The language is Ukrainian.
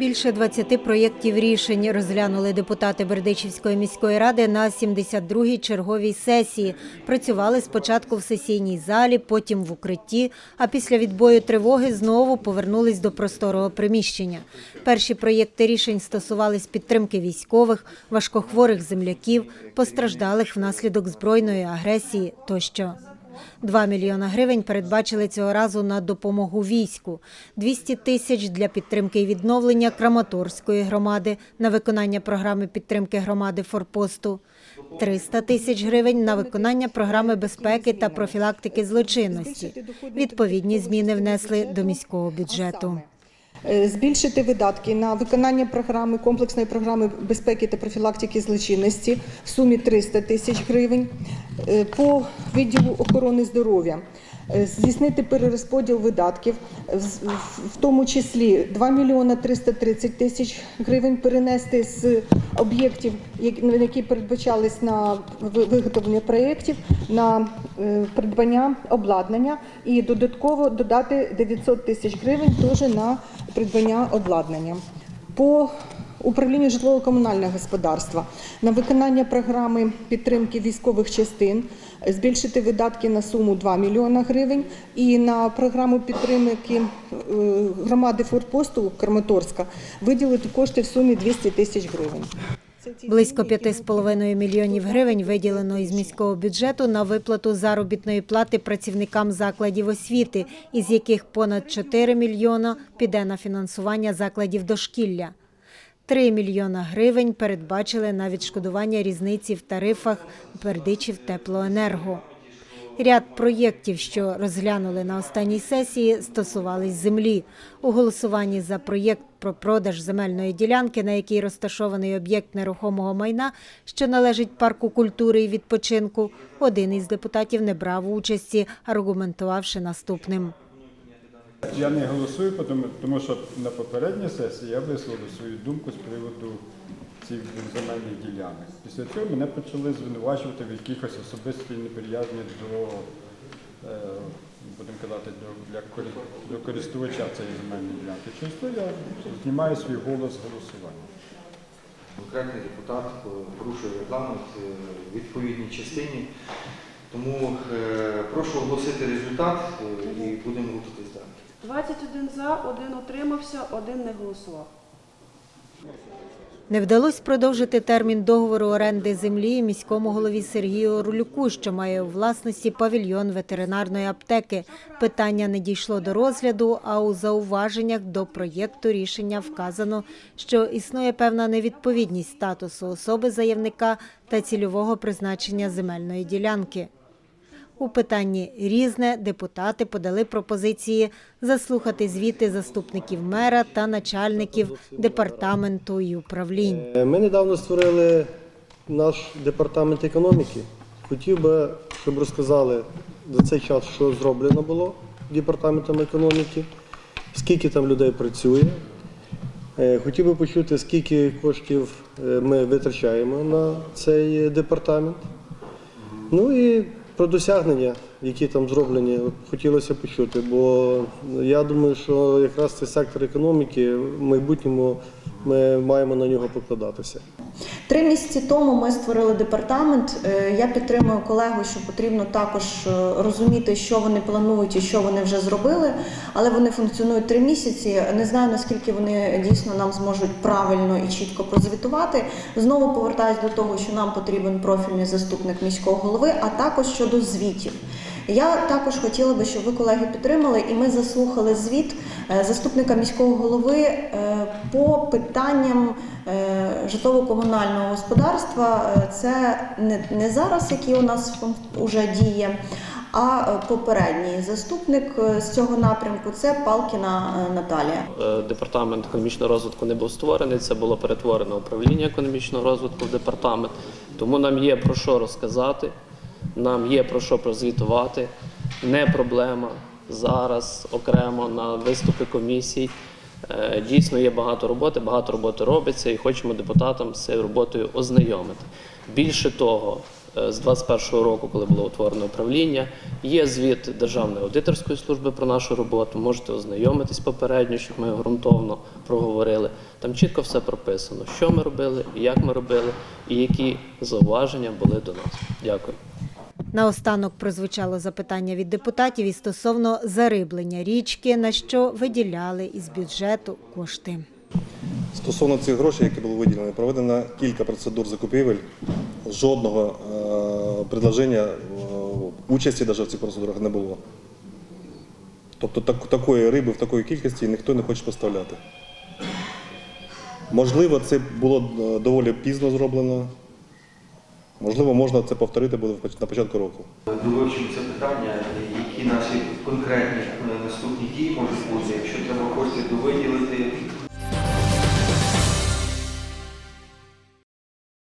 Більше 20 проєктів рішень розглянули депутати Бердичівської міської ради на 72-й черговій сесії. Працювали спочатку в сесійній залі, потім в укритті, а після відбою тривоги знову повернулись до просторого приміщення. Перші проєкти рішень стосувались підтримки військових, важкохворих земляків, постраждалих внаслідок збройної агресії тощо. 2 мільйона гривень передбачили цього разу на допомогу війську, 200 тисяч для підтримки і відновлення Краматорської громади на виконання програми підтримки громади Форпосту, 300 тисяч гривень на виконання програми безпеки та профілактики злочинності. Відповідні зміни внесли до міського бюджету. Е, Збільшити видатки на виконання програми комплексної програми безпеки та профілактики злочинності в сумі 300 тисяч гривень по відділу охорони здоров'я. е, Здійснити перерозподіл видатків, в- в тому числі 2 мільйона 330 тисяч гривень перенести з об'єктів, які передбачались на виготовлення проєктів, на е, придбання обладнання і додатково додати 900 тисяч гривень теж на придбання обладнання. По управлінню житлово-комунального господарства на виконання програми підтримки військових частин збільшити видатки на суму 2 мільйона гривень і на програму підтримки е, громади форпосту Краматорська виділити кошти в сумі 200 тисяч гривень. Близько зміни, які ми 5,5 мільйонів гривень виділено із міського бюджету на виплату заробітної плати працівникам закладів освіти, із яких понад 4 мільйона піде на фінансування закладів дошкілля. 3 мільйона гривень передбачили на відшкодування різниці в тарифах Бердичів теплоенерго. Ряд проєктів, що розглянули на останній сесії, стосувались землі. У голосуванні за проєкт про продаж земельної ділянки, на якій розташований об'єкт нерухомого майна, що належить парку культури і відпочинку, один із депутатів не брав участі, аргументувавши наступним. Я не голосую, тому, що на попередній сесії я висловив свою думку з приводу цих земельних ділянок. Після цього мене почали звинувачувати в якихось особистій неприязні до, е, будемо казати, до, для, користувача цієї земельної ділянки. Через я знімаю свій голос голосування. Конкретний депутат порушує регламент е, в відповідній частині. Тому е, прошу оголосити результат е, і будемо рухатись далі. 21 за, один утримався, один не голосував. Не вдалося продовжити термін договору оренди землі міському голові Сергію Орлюку, що має у власності павільйон ветеринарної аптеки. Питання не дійшло до розгляду, а у зауваженнях до проєкту рішення вказано, що існує певна невідповідність статусу особи заявника та цільового призначення земельної ділянки. У питанні різне депутати подали пропозиції заслухати звіти заступників мера та начальників департаменту і управлінь. Е, Ми недавно створили наш департамент економіки. Хотів би, щоб розказали за цей час, що зроблено було департаментом економіки, скільки там людей працює. Е, Хотів би почути, скільки коштів е, ми витрачаємо на цей департамент. Ну і про досягнення, які там зроблені, хотілося почути, бо я думаю, що якраз цей сектор економіки в майбутньому ми маємо на нього покладатися. Три місяці тому ми створили департамент. Е, Я підтримую колегу, що потрібно також е, розуміти, що вони планують і що вони вже зробили. Але вони функціонують три місяці. Не знаю наскільки вони дійсно нам зможуть правильно і чітко прозвітувати. Знову повертаюсь до того, що нам потрібен профільний заступник міського голови, а також щодо звітів. Я також хотіла би, щоб ви колеги підтримали, і ми заслухали звіт е, заступника міського голови е, по питанням е, житлово-комунального господарства. Це не, зараз, який у нас вже діє, а попередній заступник з цього напрямку це Палкіна Наталія. Департамент економічного розвитку не був створений, це було перетворено управління економічного розвитку в департамент. Тому нам є про що розказати, нам є про що прозвітувати. Не проблема зараз окремо на виступи комісій. Е, Дійсно є багато роботи, багато роботи робиться і хочемо депутатам з цією роботою ознайомити. Більше того, е, з 2021 року, коли було утворено управління. Є звіт Державної аудиторської служби про нашу роботу. Можете ознайомитись попередньо, щоб ми ґрунтовно проговорили. Там чітко все прописано, що ми робили, як ми робили, і які зауваження були до нас. Дякую. Наостанок прозвучало запитання від депутатів і стосовно зариблення річки, на що виділяли із бюджету кошти. Стосовно цих грошей, які були виділені, проведено кілька процедур закупівель. Жодного е, предложення е, участі навіть в цих процедурах не було. Тобто так, такої риби в такої кількості ніхто не хоче поставляти. Можливо, це було е, доволі пізно зроблено. Можливо, можна це повторити буде на початку року. Довивчимо це питання, які наші конкретні е, наступні дії можуть бути. Якщо треба кошти довиділити,